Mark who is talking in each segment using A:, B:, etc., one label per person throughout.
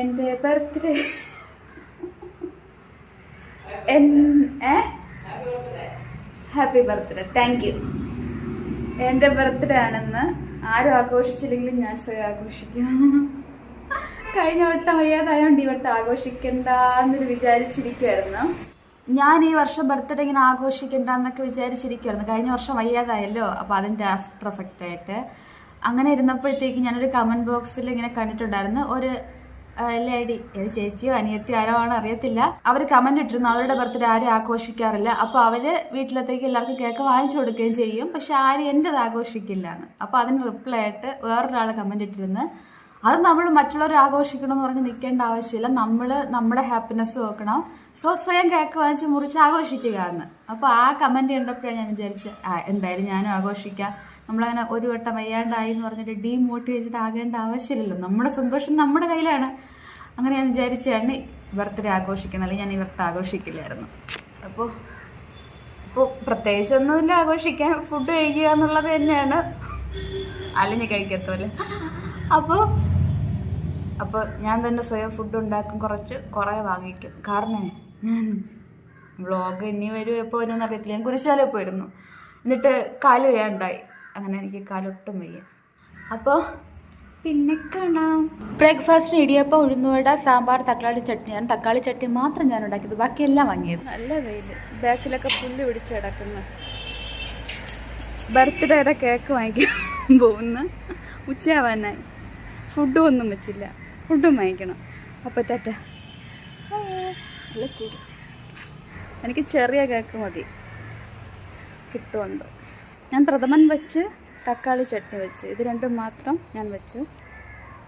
A: എന്റെ birthday happy birthday thank you എന്റെ birthday ആണെന്ന് ആരും ആഘോഷിച്ചില്ലെങ്കിലും ഞാൻ സ്വയം ആഘോഷിക്കും കഴിഞ്ഞ വട്ടം വയ്യാതായോണ്ട് ഈ വട്ടം ആഘോഷിക്കണ്ടെന്നൊരു വിചാരിച്ചിരിക്കുവായിരുന്നു. ഞാൻ ഈ വർഷം ബർത്ത്ഡേ ഇങ്ങനെ ആഘോഷിക്കണ്ടെന്നൊക്കെ വിചാരിച്ചിരിക്കുവായിരുന്നു. കഴിഞ്ഞ വർഷം വയ്യാതായല്ലോ അപ്പൊ അതിന്റെ ആഫ്റ്റർ എഫക്റ്റ് ആയിട്ട്. അങ്ങനെ ഇരുന്നപ്പോഴത്തേക്ക് ഞാനൊരു കമന്റ് ബോക്സിൽ ഇങ്ങനെ കണ്ടിട്ടുണ്ടായിരുന്നു. ഒരു ലേഡി ഏത് ചേച്ചിയോ അനിയത്തിയോ ആരോ ആണോ അറിയത്തില്ല. അവർ കമന്റ് ഇട്ടിരുന്നു അവരുടെ ബർത്ത്ഡേ ആരും ആഘോഷിക്കാറില്ല. അപ്പൊ അവർ വീട്ടിലത്തേക്ക് എല്ലാവർക്കും കേക്ക് വാങ്ങിച്ചു കൊടുക്കുകയും ചെയ്യും. പക്ഷെ ആരും എന്റെത് ആഘോഷിക്കില്ല അപ്പൊ അതിന് റിപ്ലൈ ആയിട്ട് വേറൊരാൾ കമന്റ് ഇട്ടിരുന്നു അത് നമ്മൾ മറ്റുള്ളവർ ആഘോഷിക്കണം എന്ന് പറഞ്ഞ് നിൽക്കേണ്ട ആവശ്യമില്ല. നമ്മൾ നമ്മുടെ ഹാപ്പിനെസ് നോക്കണം. സോ സ്വയം കേക്ക് വാങ്ങിച്ച് മുറിച്ച് ആഘോഷിക്കുക എന്ന് അപ്പോൾ ആ കമന്റ് കണ്ടപ്പോഴാണ് ഞാൻ വിചാരിച്ചത് ആ എന്തായാലും ഞാനും ആഘോഷിക്കാം. നമ്മളങ്ങനെ ഒരു വട്ടം വയ്യാണ്ടായി എന്ന് പറഞ്ഞിട്ട് ഡീമോട്ടിവേറ്റഡ് ആകേണ്ട ആവശ്യമില്ലല്ലോ. നമ്മുടെ സന്തോഷം നമ്മുടെ കയ്യിലാണ്. അങ്ങനെ ഞാൻ വിചാരിച്ചാണ് ബർത്ത്ഡേ ആഘോഷിക്കുന്നത്. അല്ലെങ്കിൽ ഞാൻ ഈ ആഘോഷിക്കില്ലായിരുന്നു. അപ്പോൾ അപ്പോൾ പ്രത്യേകിച്ചൊന്നുമില്ല. ആഘോഷിക്കാൻ ഫുഡ് കഴിക്കുക എന്നുള്ളത് തന്നെയാണ്. അല്ലെങ്കിൽ കഴിക്കത്തോലെ അപ്പോൾ അപ്പോൾ ഞാൻ തന്നെ സ്വയം ഫുഡ് ഉണ്ടാക്കും. കുറച്ച് കുറേ വാങ്ങിക്കും. കാരണം ഞാൻ വ്ളോഗ് ഇനി വരും എപ്പോൾ വരും അറിയത്തില്ല. ഞാൻ കുരിശാല പോയിരുന്നു. എന്നിട്ട് കാൽ വേണ്ടായി. അങ്ങനെ എനിക്ക് കാലൊട്ടും വയ്യ. അപ്പോൾ പിന്നെ കാണാം. ബ്രേക്ക്ഫാസ്റ്റിന് ഇടിയപ്പം ഉഴുന്നുവട സാമ്പാർ തക്കാളി ചട്നിയാണ് തക്കാളി ചട്ടി മാത്രം ഞാൻ ഉണ്ടാക്കിയത് ബാക്കിയെല്ലാം വാങ്ങിയത് നല്ല വെയിൽ ബാക്കിലൊക്കെ പുല്ല് പിടിച്ച് കിടക്കുന്നു. ബർത്ത്ഡേയുടെ കേക്ക് വാങ്ങിക്കാൻ പോകുന്നു. ഉച്ചയാവാനായി. ഫുഡും ഒന്നും വെച്ചില്ല. ഫുഡും വാങ്ങിക്കണം. അപ്പോൾ ടാറ്റ. നല്ല ചൂട്. എനിക്ക് ചെറിയ കേക്ക് മതി. കിട്ടുമെന്ന് ഞാൻ പ്രഥമൻ വെച്ച് തക്കാളി ചട്നി വെച്ച്. ഇത് രണ്ടും മാത്രം ഞാൻ വെച്ചു.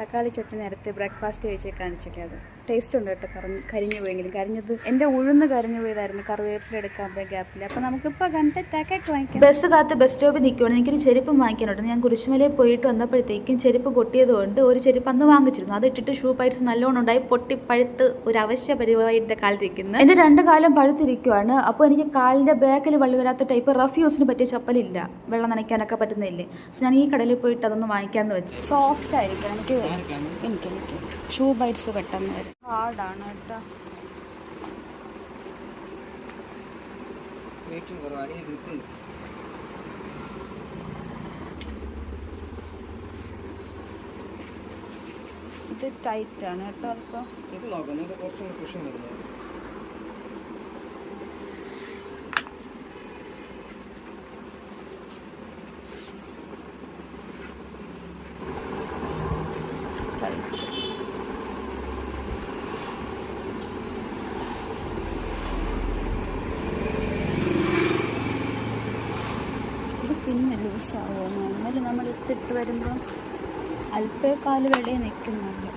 A: തക്കാളി ചട്നി നേരത്തെ ബ്രേക്ക്ഫാസ്റ്റ് കഴിച്ച് കാണിച്ചില്ല അത്. ടേസ്റ്റ് ഉണ്ട് കേട്ടോ കറഞ്ഞ് കരിഞ്ഞു പോയെങ്കിലും. കരിഞ്ഞത് എന്റെ ഉഴുന്ന് കരിഞ്ഞു പോയതായിരുന്നു. കറിവേപ്പില എടുക്കാൻ പോയ ഗ്യാപ്പിൽ അപ്പോൾ നമുക്കിപ്പോൾ കണ്ടിട്ട് ടാക്കൊക്കെ വാങ്ങിക്കാം. ബസ് കാത്ത് ബസ് സ്റ്റോപ്പിൽ നിൽക്കുവാണ് എനിക്കൊരു ചെരുപ്പ് വാങ്ങിക്കാനുണ്ട്. ഞാൻ കുരിശുമലയിൽ പോയിട്ട് വന്നപ്പോഴത്തേക്കും ചെരുപ്പ് പൊട്ടിയതുകൊണ്ട് ഒരു ചെരുപ്പ് അന്ന് വാങ്ങിച്ചിരുന്നു. അത് ഇട്ടിട്ട് ഷൂ പൈറ്റ്സ് നല്ലോണം ഉണ്ടായി പൊട്ടി പഴുത്ത് ഒരു അവശ്യ പരിപാടിയുടെ കാലിരിക്കുന്നു എന്റെ രണ്ട് കാലം പഴുത്തിരിക്കുവാണ്. അപ്പോൾ എനിക്ക് കാലിന്റെ ബാക്കിൽ വെള്ളം വരാത്ത ടൈപ്പ് റഫ് യൂസിന് പറ്റിയ ചപ്പലില്ല. വെള്ളം നനയ്ക്കാനൊക്കെ പറ്റുന്നില്ലേ സോ ഞാൻ ഈ കടയിൽ പോയിട്ട് അതൊന്ന് വാങ്ങിക്കാമെന്ന് വെച്ചു. സോഫ്റ്റ് ആയിരിക്കും. എനിക്ക് എനിക്ക് എനിക്ക്. ഷൂ ബൈറ്റ്സ് പെട്ടെന്ന് വരും. ഹാർഡാണ് കേട്ടോ.
B: വെയിറ്റും കുറവാണ് ഗ്രിപ്പുണ്ട്
A: ഇത് ടൈറ്റാണ് കേട്ടോ അല്പം
B: ഇത് നോക്കാം ഇത് കുറച്ചും കുഷൻ വരുന്നത്
A: ടൈറ്റ് ഇത് പിന്നെ ലൂസാവോ നമ്മൾ ഇട്ടിട്ട് വരുമ്പോൾ അല്പേക്കാൽ വെളിയെ നിൽക്കുന്നുണ്ട്.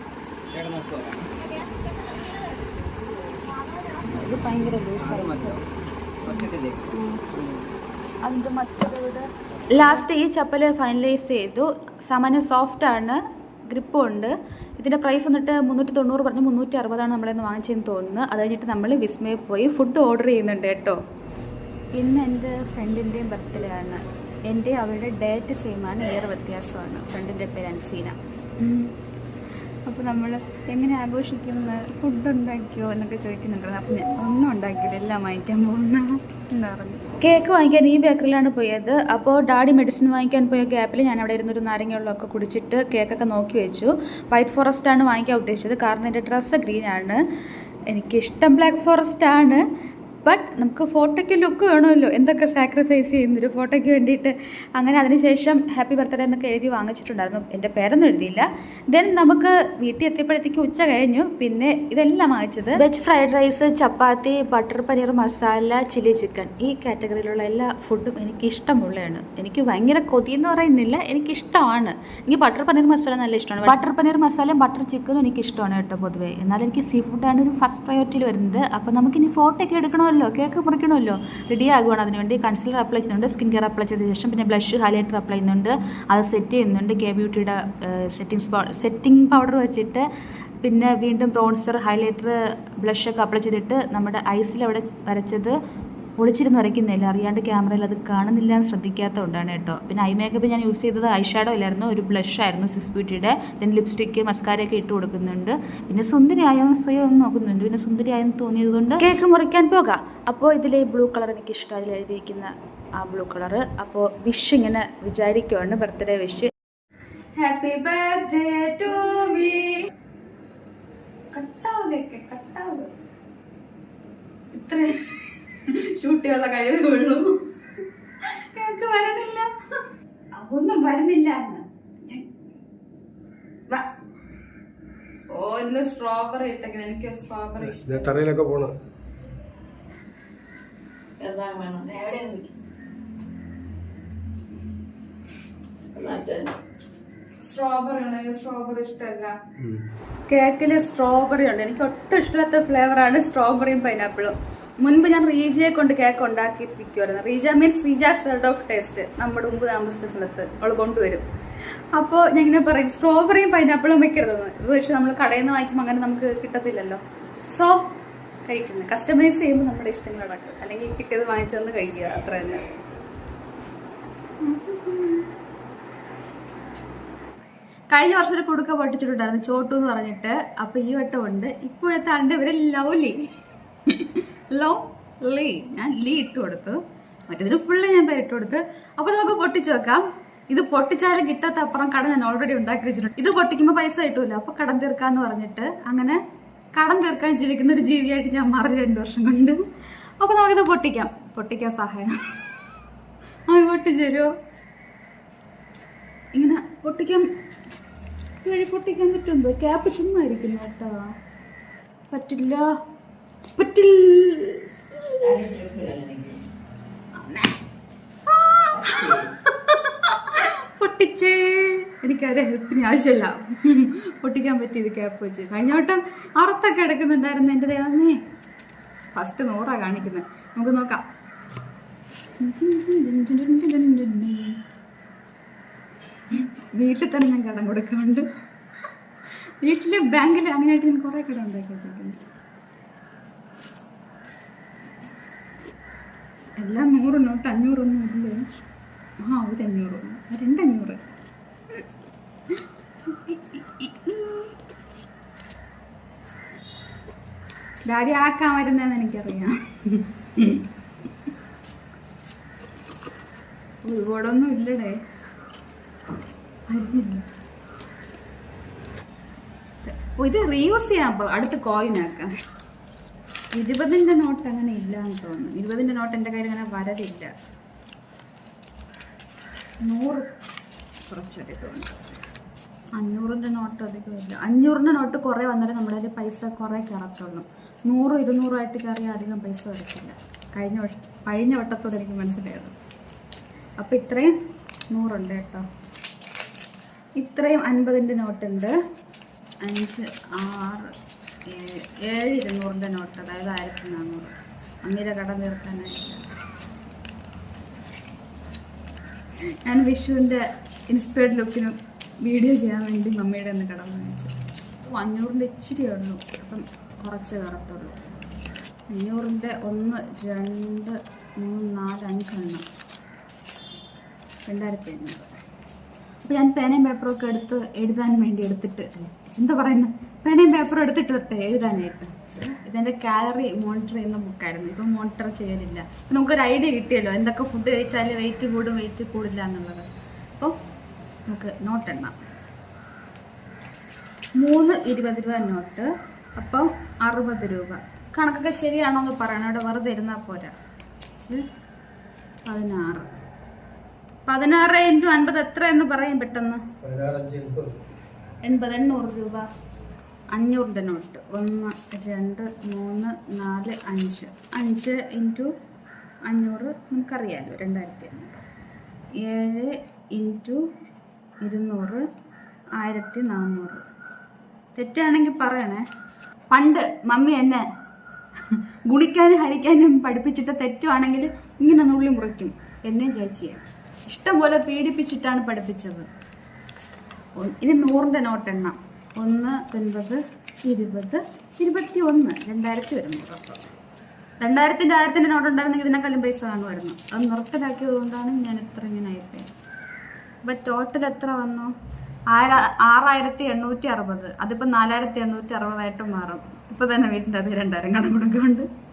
A: ഇത് ഭയങ്കര അതിന്റെ മറ്റൊരു ലാസ്റ്റ് ഈ ചപ്പൽ ഫൈനലൈസ് ചെയ്തു. സാമാന്യം സോഫ്റ്റ് ആണ് ഗ്രിപ്പും ഉണ്ട്. ഇതിന്റെ പ്രൈസ് വന്നിട്ട് മുന്നൂറ്റി തൊണ്ണൂറ് പറഞ്ഞ് മുന്നൂറ്റി അറുപതാണ് നമ്മളിന്ന് വാങ്ങിച്ചതെന്ന് തോന്നുന്നു. അത് കഴിഞ്ഞിട്ട് നമ്മൾ വിസ്മയിൽ പോയി. ഫുഡ് ഓർഡർ ചെയ്യുന്നുണ്ട് കേട്ടോ. ഇന്ന് എന്റെ ഫ്രണ്ടിന്റെയും ബർത്ത്ഡേ ആണ് എന്റെ അവരുടെ ഡേറ്റ് സെയിമാണ് ഇയർ വ്യത്യാസമാണ്. ഫ്രണ്ടിന്റെ പേര് അൻസീന. അപ്പോൾ നമ്മൾ എങ്ങനെ ആഘോഷിക്കുന്ന? ഫുഡ് ഉണ്ടാക്കിയോ എന്നൊക്കെ ചോദിക്കുന്നുണ്ടായിരുന്നു അപ്പം ഞാൻ ഒന്നും ഉണ്ടാക്കിയില്ല. എല്ലാം വാങ്ങിക്കാൻ പോകുന്ന എന്ന് പറഞ്ഞു. കേക്ക് വാങ്ങിക്കാൻ ഈ ബേക്കറിയിലാണ് പോയത്. അപ്പോൾ ഡാഡി മെഡിസിൻ വാങ്ങിക്കാൻ പോയ ഗ്യാപ്പിൽ ഞാൻ അവിടെ ഇരുന്നൊരു നാരങ്ങ വെള്ളമൊക്കെ കുടിച്ചിട്ട് കേക്കൊക്കെ നോക്കി വെച്ചു. വൈറ്റ് ഫോറസ്റ്റ് ആണ് വാങ്ങിക്കാൻ ഉദ്ദേശിച്ചത്. കാരണം എന്റെ ഡ്രസ്സ് ഗ്രീനാണ് എനിക്കിഷ്ടം ബ്ലാക്ക് ഫോറസ്റ്റ് ആണ്. ബട്ട് നമുക്ക് ഫോട്ടോയ്ക്ക് ലുക്ക് വേണമല്ലോ. എന്തൊക്കെ സാക്രിഫൈസ് ചെയ്യുന്നൊരു ഫോട്ടോയ്ക്ക് വേണ്ടിയിട്ട് അങ്ങനെ അതിനുശേഷം ഹാപ്പി ബർത്ത്ഡേ എന്നൊക്കെ എഴുതി വാങ്ങിച്ചിട്ടുണ്ടായിരുന്നു. എന്റെ പേരൊന്നും എഴുതിയില്ല. ദെൻ നമുക്ക് വീട്ടിൽ എത്തിയപ്പോഴത്തേക്ക് ഉച്ച കഴിഞ്ഞു. പിന്നെ ഇതെല്ലാം വാങ്ങിച്ചത് veg fried rice chapati butter paneer masala chilli chicken ഈ കാറ്റഗറിയിലുള്ള എല്ലാ ഫുഡും എനിക്ക് ഇഷ്ടമുള്ളതാണ്. എനിക്ക് ഭയങ്കര കൊതി എന്ന് പറയുന്നില്ല. എനിക്ക് ഇഷ്ടമാണ്. എനിക്ക് ബട്ടർ പനീർ മസാല നല്ല ഇഷ്ടമാണ്. ബട്ടർ പനീർ മസാലയും ബട്ടർ ചിക്കനും എനിക്ക് ഇഷ്ടമാണ് കേട്ടോ പൊതുവേ. എന്നാൽ എനിക്ക് സീ ഫുഡാണ് ഒരു ഫസ്റ്റ് പ്രയോറിറ്റിയിൽ വരുന്നത്. അപ്പോൾ നമുക്കിനി ഫോട്ടോ ഒക്കെ എടുക്കണമല്ലോ കേക്ക് മുറിക്കണമല്ലോ? റെഡി ആകുവാണ്. അതിനുവേണ്ടി കൺസിലർ അപ്ലൈ ചെയ്യുന്നുണ്ട് സ്കിൻ കെയർ അപ്ലൈ ചെയ്ത ശേഷം പിന്നെ ബ്ലഷ് ഹൈലൈറ്റർ അപ്ലൈ ചെയ്യുന്നുണ്ട്. അത് സെറ്റ് ചെയ്യുന്നുണ്ട്. കെ ബ്യൂട്ടിയുടെ സെറ്റിംഗ്സ് സെറ്റിംഗ് പൗഡർ വെച്ചിട്ട് പിന്നെ വീണ്ടും ബ്രോൺസർ ഹൈലൈറ്റർ ബ്ലഷൊക്കെ അപ്ലൈ ചെയ്തിട്ട് നമ്മുടെ ഐസിൽ അവിടെ വരച്ചത് ഒളിച്ചിരുന്ന് വരയ്ക്കുന്നില്ല അറിയാണ്ട് ക്യാമറയിൽ അത് കാണുന്നില്ല എന്ന് ശ്രദ്ധിക്കാത്തതുകൊണ്ടാണ് കേട്ടോ. പിന്നെ ഐ മേക്കപ്പ് ഞാൻ യൂസ് ചെയ്തത് ഐ ഷാഡോ ഇല്ലായിരുന്നു. ഒരു ബ്ലഷ് ആയിരുന്നു സിസ് ബ്യൂട്ടിയുടെ. ദെൻ ലിപ്സ്റ്റിക്ക് മസ്കാരയൊക്കെ ഇട്ട് കൊടുക്കുന്നുണ്ട്. പിന്നെ സുന്ദരിയായോ സ്വയോ ഒന്ന് നോക്കുന്നുണ്ട്. പിന്നെ സുന്ദരിയായെന്ന് തോന്നിയത് കൊണ്ട് കേക്ക് മുറിക്കാൻ പോകാം. അപ്പോൾ ഇതിലെ ബ്ലൂ കളർ എനിക്ക് ഇഷ്ടം അതിൽ എഴുതിയിരിക്കുന്ന ആ ബ്ലൂ കളർ അപ്പോൾ വിഷ് ഇങ്ങനെ വിചാരിക്കുവാണ്. Birthday wish happy birthday to me കട്ടാവുക കട്ടാവുക ഇത്ര ഷൂട്ടിയുള്ള കഴിവേ ഉള്ളൂ. ഞങ്ങൾക്ക് വരണില്ല. ഒന്നും വരുന്നില്ല. എന്ന് വാ. ഓ ഇതിൽ സ്ട്രോബെറി ഇട്ടെങ്കിൽ എനിക്ക് സ്ട്രോബെറി
C: തറയിലൊക്കെ പോണം?
A: സ്ട്രോബെറി ഉണ്ട്? എനിക്ക് സ്ട്രോബെറി ഇഷ്ടമല്ല. കേക്കിൽ സ്ട്രോബെറി ഉണ്ട്. എനിക്ക് ഒട്ടും ഇഷ്ടമില്ലാത്ത ഫ്ലേവറാണ് സ്ട്രോബെറിയും പൈനാപ്പിളും മുൻപ് ഞാൻ റീജയെ കൊണ്ട് cake ഉണ്ടാക്കിപ്പിക്കുമായിരുന്നു Reeja means Reeja sort of taste നമ്മുടെ മുമ്പ് താമസിച്ച സ്ഥലത്ത് അവൾ കൊണ്ടുവരും. അപ്പോൾ ഞാൻ ഇങ്ങനെ പറയും സ്ട്രോബെറിയും പൈനാപ്പിളും വെക്കരുതെന്ന് ഇത് പക്ഷെ നമ്മൾ കടയിൽ നിന്ന് വാങ്ങിക്കുമ്പോൾ അങ്ങനെ നമുക്ക് കിട്ടത്തില്ലല്ലോ. സോ കഴിക്കുന്നത് കസ്റ്റമൈസ് ചെയ്യുമ്പോൾ നമ്മുടെ ഇഷ്ടങ്ങൾ അടക്കുക അല്ലെങ്കിൽ കിട്ടിയത് വാങ്ങിച്ചൊന്ന് കഴിക്കുക. അത്ര തന്നെ. കഴിഞ്ഞ വർഷം ഒരു കുടുക്ക പൊട്ടിച്ചിട്ടുണ്ടായിരുന്നു ചോട്ടു എന്ന് പറഞ്ഞിട്ട്. അപ്പൊ ഈ വട്ടം ഉണ്ട് ഇപ്പോഴത്തെ ആണ്ട് ഇവർ ലവ്ലി ലോ ലീ ഞാൻ ലീ ഇട്ട് കൊടുത്തു. മറ്റേതിന് ഫുള്ള് ഞാൻ പേരിട്ട് കൊടുത്ത്. അപ്പൊ നമുക്ക് പൊട്ടിച്ചു വെക്കാം. ഇത് പൊട്ടിച്ചാലും കിട്ടാത്ത അപ്പുറം കടം ഞാൻ ഓൾറെഡി ഉണ്ടാക്കി വെച്ചിട്ടുണ്ട്. ഇത് പൊട്ടിക്കുമ്പോൾ പൈസ കിട്ടൂല. അപ്പൊ കടം തീർക്കാന്ന് പറഞ്ഞിട്ട് അങ്ങനെ കടം തീർക്കാൻ ജീവിക്കുന്ന ഒരു ജീവിയായിട്ട് ഞാൻ മാറി രണ്ടു വർഷം കൊണ്ട്. അപ്പൊ നമുക്കിത് പൊട്ടിക്കാം. പൊട്ടിക്കാൻ സഹായം. ആ പൊട്ടിച്ചു തരുമോ ഇങ്ങനെ പൊട്ടിക്കാൻ വഴി പൊട്ടിക്കാൻ പറ്റുന്നുണ്ടോ ക്യാപ്പ് ചുമ്മാ ഇരിക്കുന്നു കേട്ടോ. പറ്റില്ല. പറ്റില്ല പൊട്ടിച്ചേ. എനിക്കൊരു ഹെൽപ്പിന് ആവശ്യമില്ല. പൊട്ടിക്കാൻ പറ്റിയത് ക്യാപ്പ് വെച്ച്. കഴിഞ്ഞ വട്ടം അറുത്തൊക്കെ എടുക്കുന്നുണ്ടായിരുന്നു എന്റെ ദൈവമേ. ഫസ്റ്റ് നൂറാ കാണിക്കുന്നത് നമുക്ക് നോക്കാം. വീട്ടിൽ തന്നെ ഞാൻ കടം കൊടുക്കുന്നുണ്ട് വീട്ടിൽ ബാങ്കിൽ അങ്ങനെയായിട്ട് ഞാൻ കുറെ കടം ഉണ്ടാക്കി വെച്ചിട്ടുണ്ട് എല്ലാം നൂറ് നോട്ട് അഞ്ഞൂറൊന്നും ഇല്ലേ? ആ ഒരു അഞ്ഞൂറ്. രണ്ടഞ്ഞൂറ്. ഡാഡി ആക്കാൻ വരുന്നതെന്ന് എനിക്കറിയാം. ഒരുപാടൊന്നും ഇല്ലടേ. ഇത് റീയൂസ് ചെയ്യാൻ അടുത്ത് കോയിൻ ആക്കാം ഇരുപതിന്റെ നോട്ട് അങ്ങനെ ഇല്ല എന്ന് തോന്നുന്നു. ഇരുപതിന്റെ നോട്ട് എന്റെ കയ്യിൽ അങ്ങനെ വരതില്ല നൂറ് കുറച്ചധികം ഉണ്ട്. അഞ്ഞൂറിന്റെ നോട്ട് അധികം ഇല്ല. അഞ്ഞൂറിന്റെ നോട്ട് കുറേ വന്നാലേ നമ്മുടെ പൈസ കുറേ കയറത്തുള്ളൂ നൂറും ഇരുന്നൂറായിട്ട് കയറിയാൽ അധികം പൈസ വരത്തില്ല. കഴിഞ്ഞ കഴിഞ്ഞ വട്ടത്തോടെ എനിക്ക് മനസ്സിലായത്. അപ്പോൾ ഇത്രയും നൂറുണ്ട് കേട്ടോ. ഇത്രയും അൻപതിന്റെ നോട്ടുണ്ട്. അഞ്ച് ആറ് ഏഴ് ഇരുന്നൂറിന്റെ നോട്ട് അതായത് ആയിരത്തി നാന്നൂറ്. അമ്മീരെ കടം തീർക്കാനായിട്ട്. ഞാൻ വിഷുവിന്റെ ഇൻസ്പയർഡ് ലുക്കിന് വീഡിയോ ചെയ്യാൻ വേണ്ടി മമ്മിയുടെ ഒന്ന് കടം വാങ്ങിച്ചു. അപ്പോൾ അഞ്ഞൂറിന്റെ ഇച്ചിരി ഉള്ളൂ. അപ്പം കുറച്ച് കറത്തുള്ളൂ അഞ്ഞൂറിന്റെ ഒന്ന് രണ്ട് മൂന്ന് നാല് അഞ്ചെണ്ണം രണ്ടായിരത്തി അഞ്ഞൂറ്. അപ്പോൾ ഞാൻ പേനയും പേപ്പറൊക്കെ എടുത്ത് എഴുതാൻ വേണ്ടി എടുത്തിട്ട് എന്താ പറയുന്നത് പേനയും പേപ്പറും എടുത്തിട്ട് വരട്ടെ എഴുതാനായിട്ട്. ഇതെന്റെ കാലറി മോണിറ്റർ ചെയ്യുന്ന ബുക്കായിരുന്നു ഇപ്പം മോണിറ്റർ ചെയ്യലില്ല നമുക്കൊരു ഐഡിയ കിട്ടിയല്ലോ എന്തൊക്കെ ഫുഡ് കഴിച്ചാൽ വെയിറ്റ് കൂടും വെയിറ്റ് കൂടില്ല എന്നുള്ളത്. അപ്പോൾ നമുക്ക് നോട്ട് എണ്ണാം. മൂന്ന് ഇരുപത് രൂപ നോട്ട് അപ്പം അറുപത് രൂപ. കണക്കൊക്കെ ശരിയാണോ എന്ന് പറയണം. ഇവിടെ വെറുതെ ഇരുന്നാൽ പോരാ. പതിനാറ്. പതിനാറ് ഇന്റു അൻപത് എത്ര എന്ന് പറയും പെട്ടെന്ന്?
C: എൺപത്
A: എണ്ണൂറ് രൂപ അഞ്ഞൂറിന്റെ നോട്ട് ഒന്ന് രണ്ട് മൂന്ന് നാല് അഞ്ച്. അഞ്ച് ഇന്റു അഞ്ഞൂറ് നമുക്കറിയാമല്ലോ രണ്ടായിരത്തി അഞ്ഞൂറ്. ഏഴ് ഇന്റു ഇരുന്നൂറ് ആയിരത്തി നാന്നൂറ്. തെറ്റാണെങ്കിൽ പറയണേ. പണ്ട് മമ്മി എന്നെ ഗുണിക്കാനും ഹരിക്കാനും പഠിപ്പിച്ചിട്ട് തെറ്റുവാണെങ്കിൽ ഇങ്ങനെ നുള്ളി മുറിക്കും. എന്നെ ചേച്ചിയെ ഇഷ്ടംപോലെ പീഡിപ്പിച്ചിട്ടാണ് പഠിപ്പിച്ചത്. ഇനി നൂറിന്റെ നോട്ട് എണ്ണം. ഒന്ന് ഒൻപത് ഇരുപത് ഇരുപത്തി ഒന്ന് രണ്ടായിരത്തി വരുന്നു. രണ്ടായിരത്തിന്റെ ആയിരത്തിന്റെ നോട്ട് ഉണ്ടായിരുന്നെങ്കിൽ ഇതിനേക്കാളും പൈസ കാണുമായിരുന്നു. അത് നിർത്തലാക്കിയത് കൊണ്ടാണ് ഞാൻ ഇത്ര ഇങ്ങനെ ആയിപ്പോയത്. അപ്പൊ ടോട്ടൽ എത്ര വന്നു? ആയിര ആറായിരത്തി എണ്ണൂറ്റി അറുപത്. അതിപ്പോ നാലായിരത്തി എണ്ണൂറ്റി അറുപതായിട്ട് മാറും. ഇപ്പൊ തന്നെ വീട്ടിന്റെ അത് രണ്ടായിരം കടം കൊടുക്കുന്നുണ്ട്.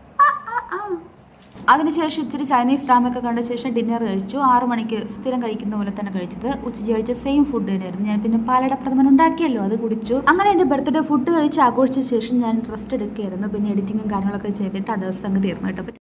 A: അതിനുശേഷം ഇച്ചിരി ചൈനീസ് ഡ്രാമയൊക്കെ കണ്ട ശേഷം ഡിന്നർ കഴിച്ചു. ആറു മണിക്ക് സ്ഥിരം കഴിക്കുന്ന പോലെ തന്നെ കഴിച്ചത്. ഉച്ചയ്ക്ക് കഴിച്ച സെയിം ഫുഡ് തന്നെയായിരുന്നു. ഞാൻ പിന്നെ പാലട പ്രഥമൻ ഉണ്ടാക്കിയല്ലോ അത് കുടിച്ചു. അങ്ങനെ എന്റെ ബർത്ത്ഡേ ഫുഡ് കഴിച്ച് ആഘോഷിച്ച ശേഷം ഞാൻ റെസ്റ്റ് എടുക്കുകയായിരുന്നു. പിന്നെ എഡിറ്റിങ്ങും കാര്യങ്ങളൊക്കെ ചെയ്തിട്ട് ആ ദിവസം അങ്ങ് തീർന്നു കേട്ടോ.